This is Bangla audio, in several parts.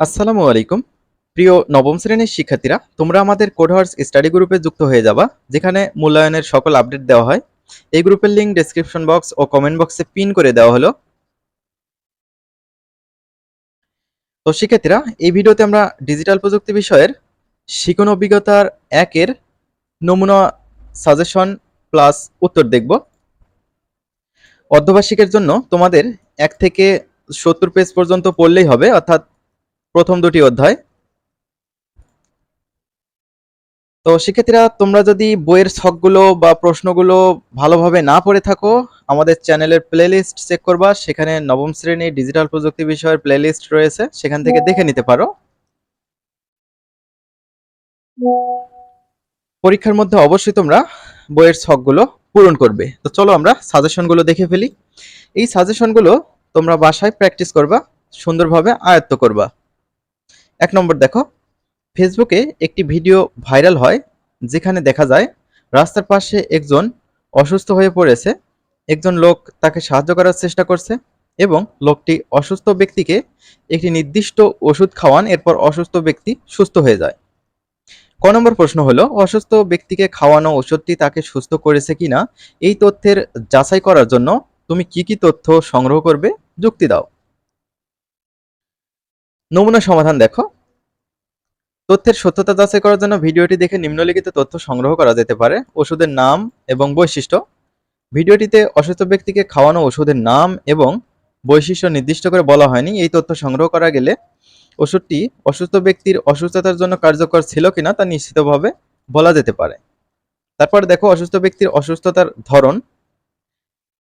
আসসালামু আলাইকুম। প্রিয় নবম শ্রেণির শিক্ষার্থীরা, তোমরা আমাদের কোডহার্স স্টাডি গ্রুপে যুক্ত হয়ে যাবা, যেখানে মূল্যায়নের সকল আপডেট দেওয়া হয়। এই গ্রুপের লিঙ্ক ডেসক্রিপশন বক্স ও কমেন্ট বক্সে পিন করে দেওয়া হলো। তো শিক্ষার্থীরা, এই ভিডিওতে আমরা ডিজিটাল প্রযুক্তি বিষয়ের শিখন অভিজ্ঞতার একের নমুনা সাজেশন প্লাস উত্তর দেখব। অর্ধবার্ষিকের জন্য তোমাদের এক থেকে সত্তর পেজ পর্যন্ত পড়লেই হবে, অর্থাৎ প্রথম দুটি অধ্যায়। তো শিক্ষার্থীরা, তোমরা যদি বইয়ের ছকগুলো বা প্রশ্নগুলো ভালোভাবে না পড়ে থাকো, আমাদের চ্যানেলের প্লেলিস্ট চেক করবা। সেখানে নবম শ্রেণি ডিজিটাল প্রযুক্তি বিষয়ের প্লেলিস্ট রয়েছে। সেখান থেকে দেখে নিতে পারো। পরীক্ষার মধ্যে অবশ্যই তোমরা বইয়ের ছকগুলো পূরণ করবে। তো চলো আমরা সাজেশনগুলো দেখে ফেলি। এই সাজেশনগুলো তোমরা বাসায় প্র্যাকটিস করবা, সুন্দরভাবে আয়ত্ত করবা। এক নম্বর দেখো ফেসবুকে একটি ভিডিও ভাইরাল হয়, যেখানে দেখা যায় রাস্তার পাশে একজন অসুস্থ হয়ে পড়েছে। একজন লোক তাকে সাহায্য করার চেষ্টা করছে এবং লোকটি অসুস্থ ব্যক্তিকে একটি নির্দিষ্ট ওষুধ খাওয়ান, এরপর অসুস্থ ব্যক্তি সুস্থ হয়ে যায়। ক নম্বর প্রশ্ন হলো, অসুস্থ ব্যক্তিকে খাওয়ানো ওষুধটি তাকে সুস্থ করেছে কিনা? এই তথ্যের যাচাই করার জন্য তুমি কি কি তথ্য সংগ্রহ করবে? যুক্তি দাও। নমুনা সমাধান দেখো। তথ্যের সত্যতা যাচাই করার জন্য ভিডিওটি দেখে নিম্নলিখিত তথ্য সংগ্রহ করা যেতে পারে। ওষুধের নাম এবং বৈশিষ্ট্য। ভিডিওটিতে অসুস্থ ব্যক্তিকে খাওয়ানো ওষুধের নাম এবং বৈশিষ্ট্য নির্দিষ্ট করে বলা হয়নি। এই তথ্য সংগ্রহ করা গেলে ওষুধটি অসুস্থ ব্যক্তির অসুস্থতার জন্য কার্যকর ছিল কিনা তা নিশ্চিতভাবে বলা যেতে পারে। তারপর দেখো অসুস্থ ব্যক্তির অসুস্থতার ধরন।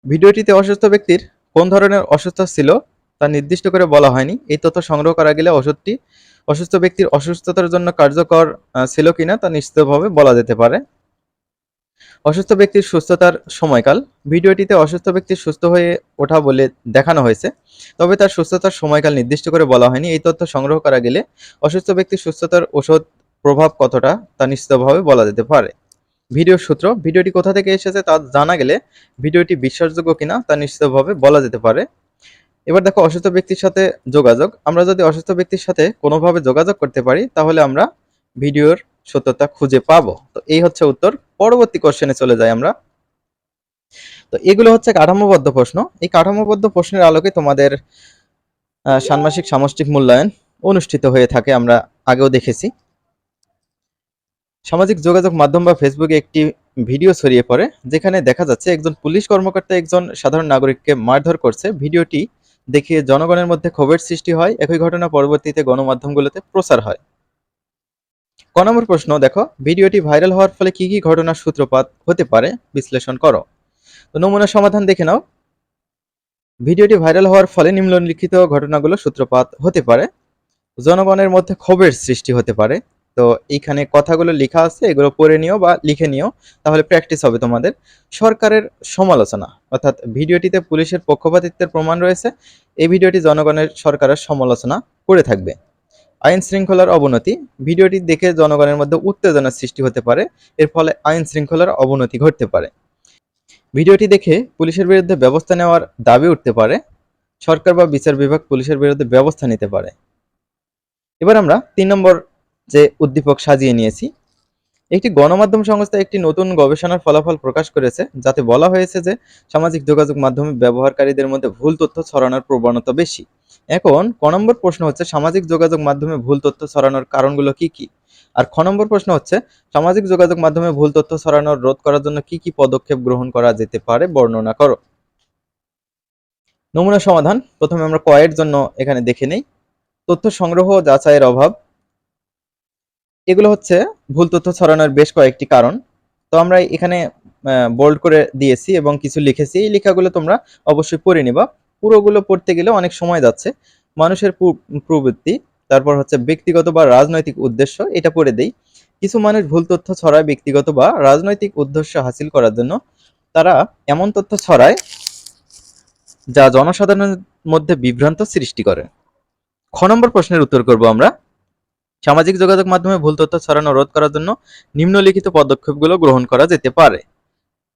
ভিডিওটিতে অসুস্থ ব্যক্তির কোন ধরনের অসুস্থ ছিল? তা নির্দিষ্ট করে বলা হয়নি। এই তথ্য সংগ্রহ করা গেলে ওষুধটি অসুস্থ ব্যক্তির অসুস্থতার জন্য কার্যকর ছিল কিনা তা নিশ্চিতভাবে বলা যেতে পারে। অসুস্থ ব্যক্তির সুস্থতার সময়কাল। ভিডিওটিতে অসুস্থ ব্যক্তির সুস্থ হয়ে ওঠা বলে দেখানো হয়েছে, তবে তার সুস্থতার সময়কাল নির্দিষ্ট করে বলা হয়নি। এই তথ্য সংগ্রহ করা গেলে অসুস্থ ব্যক্তির সুস্থতার ওষুধ প্রভাব কতটা তা নিশ্চিতভাবে বলা যেতে পারে। ভিডিওর সূত্র, ভিডিওটি কোথা থেকে এসেছে তা জানা গেলে ভিডিওটি বিশ্বাসযোগ্য কিনা তা নিশ্চিতভাবে বলা যেতে পারে। এবার দেখো অসুস্থ ব্যক্তির সাথে যোগাযোগ। আমরা যদি অসুস্থ ব্যক্তির সাথে কোনোভাবে যোগাযোগ করতে পারি, তাহলে আমরা ভিডিওর সত্যতা খুঁজে পাবো। তো এই হচ্ছে উত্তর। পরবর্তী কোশ্চেনে চলে যাই আমরা। তো এগুলো হচ্ছে কাঠামোবদ্ধ প্রশ্ন। এই কাঠামোবদ্ধ প্রশ্নের আলোকে তোমাদের ষান্মাসিক সামষ্টিক মূল্যায়ন অনুষ্ঠিত হয়ে থাকে, আমরা আগেও দেখেছি। সামাজিক যোগাযোগ মাধ্যম বা ফেসবুকে একটি ভিডিও ছড়িয়ে পড়ে, যেখানে দেখা যাচ্ছে একজন পুলিশ কর্মকর্তা একজন সাধারণ নাগরিককে মারধর করছে। ভিডিওটি দেখে জনগণের মধ্যে ক্ষোভের সৃষ্টি হয়, একই ঘটনা পরবর্তীতে গণমাধ্যমগুলোতে প্রচার হয়। ক নম্বর প্রশ্ন, দেখো, ভিডিওটি ভাইরাল হওয়ার ফলে কি কি ঘটনার সূত্রপাত হতে পারে? বিশ্লেষণ করো। তো নমুনা সমাধান দেখে নাও। ভিডিওটি ভাইরাল হওয়ার ফলে নিম্নলিখিত ঘটনাগুলো সূত্রপাত হতে পারে। জনগণের মধ্যে ক্ষোভের সৃষ্টি হতে পারে। তো এইখানে কথাগুলো লেখা আছে, এগুলো পড়ে নিও বা লিখে নিও, তাহলে প্র্যাকটিস হবে তোমাদের। সরকারের সমালোচনা, অর্থাৎ ভিডিওটিতে পুলিশের পক্ষপাতিত্বের প্রমাণ রয়েছে, এই ভিডিওটি জনগণের সরকারের সমালোচনা করে থাকবে। আইন শৃঙ্খলার অবনতি, ভিডিওটি দেখে জনগণের মধ্যে উত্তেজনার সৃষ্টি হতে পারে, এর ফলে আইন শৃঙ্খলার অবনতি ঘটতে পারে। ভিডিওটি দেখে পুলিশের বিরুদ্ধে ব্যবস্থা নেওয়ার দাবি উঠতে পারে, সরকার বা বিচার বিভাগ পুলিশের বিরুদ্ধে ব্যবস্থা নিতে পারে। এবার আমরা তিন নম্বর যে উদ্দীপক সাজিয়ে নিয়েছি। একটি গণমাধ্যম সংস্থা একটি নতুন গবেষণার ফলাফল প্রকাশ করেছে, যাতে বলা হয়েছে যে সামাজিক যোগাযোগ মাধ্যমে ব্যবহারকারীদের মধ্যে ভুল তথ্য ছড়ানোর প্রবণতা বেশি। এখন, ক নম্বর প্রশ্ন হচ্ছে, সামাজিক যোগাযোগ মাধ্যমে ভুল তথ্য ছড়ানোর কারণগুলো কি কি? আর খ নম্বর প্রশ্ন হচ্ছে, সামাজিক যোগাযোগ মাধ্যমে ভুল তথ্য ছড়ানোর রোধ করার জন্য কি কি পদক্ষেপ গ্রহণ করা যেতে পারে, বর্ণনা করো। নমুনা সমাধান, প্রথমে আমরা কয়ের জন্য এখানে দেখে নেই। তথ্য সংগ্রহ যাচাইয়ের অভাব এগুলো হচ্ছে ভুল তথ্য ছড়ানোর বেশ কয়েকটি কারণ। তো আমরা এখানে বোল্ড করে দিয়েছি এবং কিছু লিখেছি। এই লেখাগুলো তোমরা অবশ্যই পড়ে নিবা। পুরোগুলো পড়তে গেলে অনেক সময় যাচ্ছে। মানুষের প্রবৃত্তি, তারপর হচ্ছে ব্যক্তিগত বা রাজনৈতিক উদ্দেশ্য, এটা পড়ে দেই। কিছু মানুষ ভুল তথ্য ছড়ায় ব্যক্তিগত বা রাজনৈতিক উদ্দেশ্য হাসিল করার জন্য। তারা এমন তথ্য ছড়ায় যা জনসাধারণের মধ্যে বিভ্রান্ত সৃষ্টি করে। খ নম্বর প্রশ্নের উত্তর করব আমরা। সামাজিক যোগাযোগ মাধ্যমে ভুল তথ্য ছড়ানো রোধ করার জন্য নিম্নলিখিত পদক্ষেপগুলো গ্রহণ করা যেতে পারে।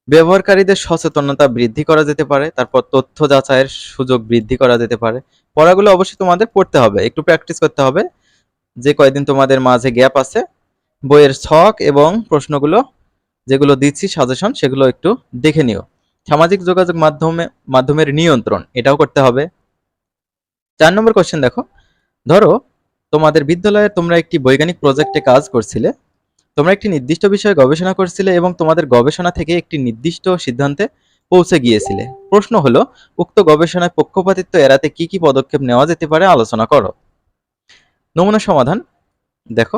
ব্যবহারকারীদের সচেতনতা বৃদ্ধি করা যেতে পারে, তারপর তথ্য যাচাইয়ের সুযোগ বৃদ্ধি করা যেতে পারে। পড়াগুলো অবশ্যই তোমাদের পড়তে হবে, একটু প্র্যাকটিস করতে হবে। যে কয়দিন তোমাদের মাঝে গ্যাপ আছে, বইয়ের ছক এবং প্রশ্নগুলো যেগুলো দিচ্ছি সাজেশন সেগুলো একটু দেখে নিও। সামাজিক যোগাযোগ মাধ্যমে, মাধ্যমের নিয়ন্ত্রণ, এটাও করতে হবে। চার নম্বর কোশ্চেন দেখো। ধরো তোমাদের বিদ্যালয়ে তোমরা একটি বৈজ্ঞানিক প্রজেক্টে কাজ করছিলে। তোমরা একটি নির্দিষ্ট বিষয়ে গবেষণা করছিলে এবং তোমাদের গবেষণা থেকে একটি নির্দিষ্ট সিদ্ধান্তে পৌঁছে গিয়েছিলে। প্রশ্ন হলো, উক্ত গবেষণায় পক্ষপাতিত্ব এড়াতে কি কি পদক্ষেপ নেওয়া যেতে পারে আলোচনা করো। নমুনা সমাধান, দেখো।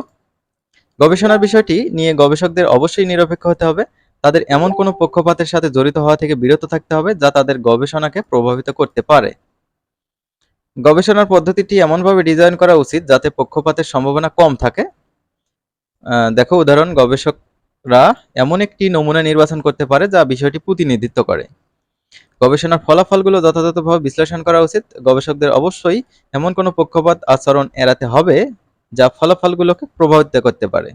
গবেষণার বিষয়টি নিয়ে গবেষকদের অবশ্যই নিরপেক্ষ হতে হবে। তাদের এমন কোনো পক্ষপাতের সাথে জড়িত হওয়া থেকে বিরত থাকতে হবে যা তাদের গবেষণাকে প্রভাবিত করতে পারে। গবেষণার পদ্ধতিটি এমনভাবে ডিজাইন করা উচিত যাতে পক্ষপাতের সম্ভাবনা কম থাকে। দেখো উদাহরণ, গবেষকরা এমন একটি নমুনা নির্বাচন করতে পারে যা বিষয়টি প্রতিনিধিত্ব করে। গবেষণার ফলাফলগুলো যথাযথভাবে বিশ্লেষণ করা উচিত। গবেষকদের অবশ্যই এমন কোনো পক্ষপাত আচরণ এড়াতে হবে যা ফলাফলগুলোকে প্রভাবিত করতে পারে।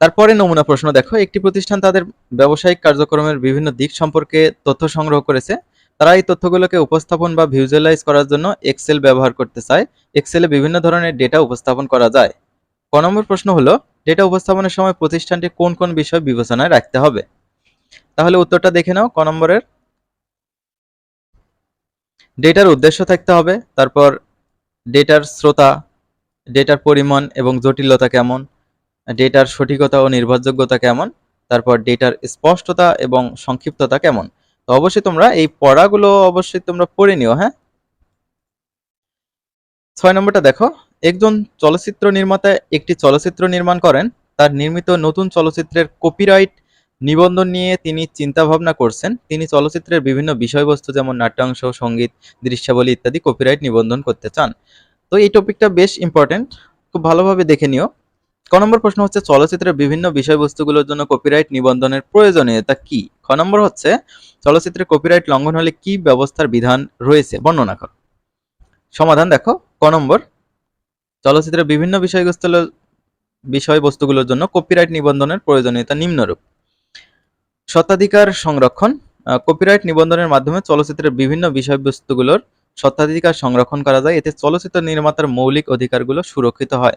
তারপরে নমুনা প্রশ্ন দেখো। একটি প্রতিষ্ঠান তাদের ব্যবসায়িক কার্যক্রমের বিভিন্ন দিক সম্পর্কে তথ্য সংগ্রহ করেছে। তারা এই তথ্যগুলোকে উপস্থাপন বা ভিজুয়ালাইজ করার জন্য এক্সেল ব্যবহার করতে চায়। এক্সেলে বিভিন্ন ধরনের ডেটা উপস্থাপন করা যায়। ক নম্বর প্রশ্ন হলো ডেটা উপস্থাপনের সময় প্রতিষ্ঠানটি কোন কোন বিষয় বিবেচনায় রাখতে হবে? তাহলে উত্তরটা দেখে নাও, ক নম্বরের। ডেটার উদ্দেশ্য থাকতে হবে, তারপর ডেটার শ্রোতা ডেটার পরিমাণ এবং জটিলতা কেমন ডেটার সঠিকতা ও নির্ভরযোগ্যতা কেমন, তারপর ডেটার স্পষ্টতা এবং সংক্ষিপ্ততা কেমন। তো অবশ্যই তোমরা এই পড়াগুলো অবশ্যই তোমরা পড়ে নিও হ্যাঁ? ছয় নম্বরটা দেখো। একজন চলচ্চিত্র নির্মাতা একটি চলচ্চিত্র নির্মাণ করেন। তার নির্মিত নতুন চলচ্চিত্রের কপিরাইট নিবন্ধন নিয়ে তিনি চিন্তা ভাবনা করছেন। তিনি চলচ্চিত্রের বিভিন্ন বিষয়বস্তু যেমন নাট্যাংশ, সংগীত, দৃশ্যাবলী ইত্যাদি কপিরাইট নিবন্ধন করতে চান। তো এই টপিকটা বেশ ইম্পর্টেন্ট খুব ভালোভাবে দেখে নিও। ক নম্বর প্রশ্ন হচ্ছে, চলচ্চিত্রের বিভিন্ন বিষয়বস্তুগুলোর জন্য কপিরাইট নিবন্ধনের প্রয়োজনীয়তা কি? খ নম্বর হচ্ছে, চলচ্চিত্রে কপিরাইট লঙ্ঘন হলে কি ব্যবস্থার বিধান রয়েছে? বর্ণনা করো। সমাধান দেখো, ক নম্বর, চলচ্চিত্রের বিভিন্ন বিষয়বস্তু বিষয়বস্তুগুলোর জন্য কপিরাইট নিবন্ধনের প্রয়োজনীয়তা নিম্নরূপ। স্বত্বাধিকার সংরক্ষণ কপিরাইট নিবন্ধনের মাধ্যমে চলচ্চিত্রের বিভিন্ন বিষয়বস্তুগুলোর স্বত্বাধিকার সংরক্ষণ করা যায়। এতে চলচ্চিত্র নির্মাতার মৌলিক অধিকারগুলো সুরক্ষিত হয়।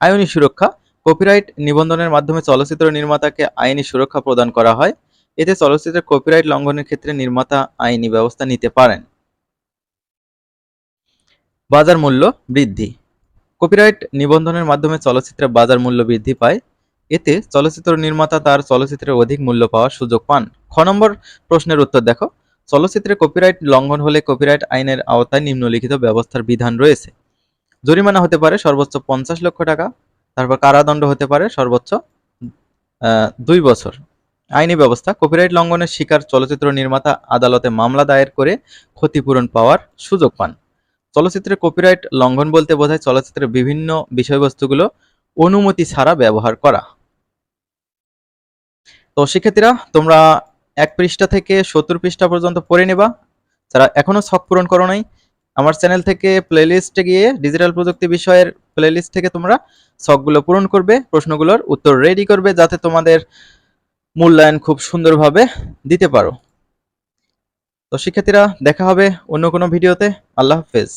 আইনি সুরক্ষা কপিরাইট নিবন্ধনের মাধ্যমে চলচ্চিত্র নির্মাতাকে আইনি সুরক্ষা প্রদান করা হয়। এতে চলচ্চিত্রের কপিরাইট লঙ্ঘনের ক্ষেত্রে নির্মাতা আইনি ব্যবস্থা নিতে পারেন। বাজার মূল্য বৃদ্ধি। কপিরাইট নিবন্ধনের মাধ্যমে চলচ্চিত্রের বাজার মূল্য বৃদ্ধি পায়। এতে চলচ্চিত্র নির্মাতা তার চলচ্চিত্রের অধিক মূল্য পাওয়ার সুযোগ পান। খ নম্বর প্রশ্নের উত্তর দেখো। চলচ্চিত্রে কপিরাইট লঙ্ঘন হলে কপিরাইট আইনের আওতায় নিম্নলিখিত ব্যবস্থার বিধান রয়েছে। জরিমানা হতে পারে সর্বোচ্চ পঞ্চাশ লক্ষ টাকা, তারপর কারাদণ্ড হতে পারে সর্বোচ্চ দুই বছর। আইনি ব্যবস্থা কপিরাইট লঙ্ঘনের শিকার চলচ্চিত্র নির্মাতা আদালতে মামলা দায়ের করে ক্ষতিপূরণ পাওয়ার সুযোগ পান। চলচ্চিত্রের কপিরাইট লঙ্ঘন বলতে বোঝায় চলচ্চিত্রের বিভিন্ন বিষয়বস্তুগুলো অনুমতি ছাড়া ব্যবহার করা। তো শিক্ষার্থীরা, তোমরা এক পৃষ্ঠা থেকে সত্তর পৃষ্ঠা পর্যন্ত পড়ে নেবা। যারা এখনও ছক পূরণ করো নাই আমার চ্যানেল থেকে প্লেলিস্টে গিয়ে ডিজিটাল প্রযুক্তি বিষয়ের প্লেলিস্ট থেকে তোমরা শখগুলো পূরণ করবে, প্রশ্নগুলোর উত্তর রেডি করবে, যাতে তোমাদের মূল্যায়ন খুব সুন্দরভাবে দিতে পারো। তো শিক্ষার্থীরা, দেখা হবে অন্য কোনো ভিডিওতে আল্লাহ হাফেজ।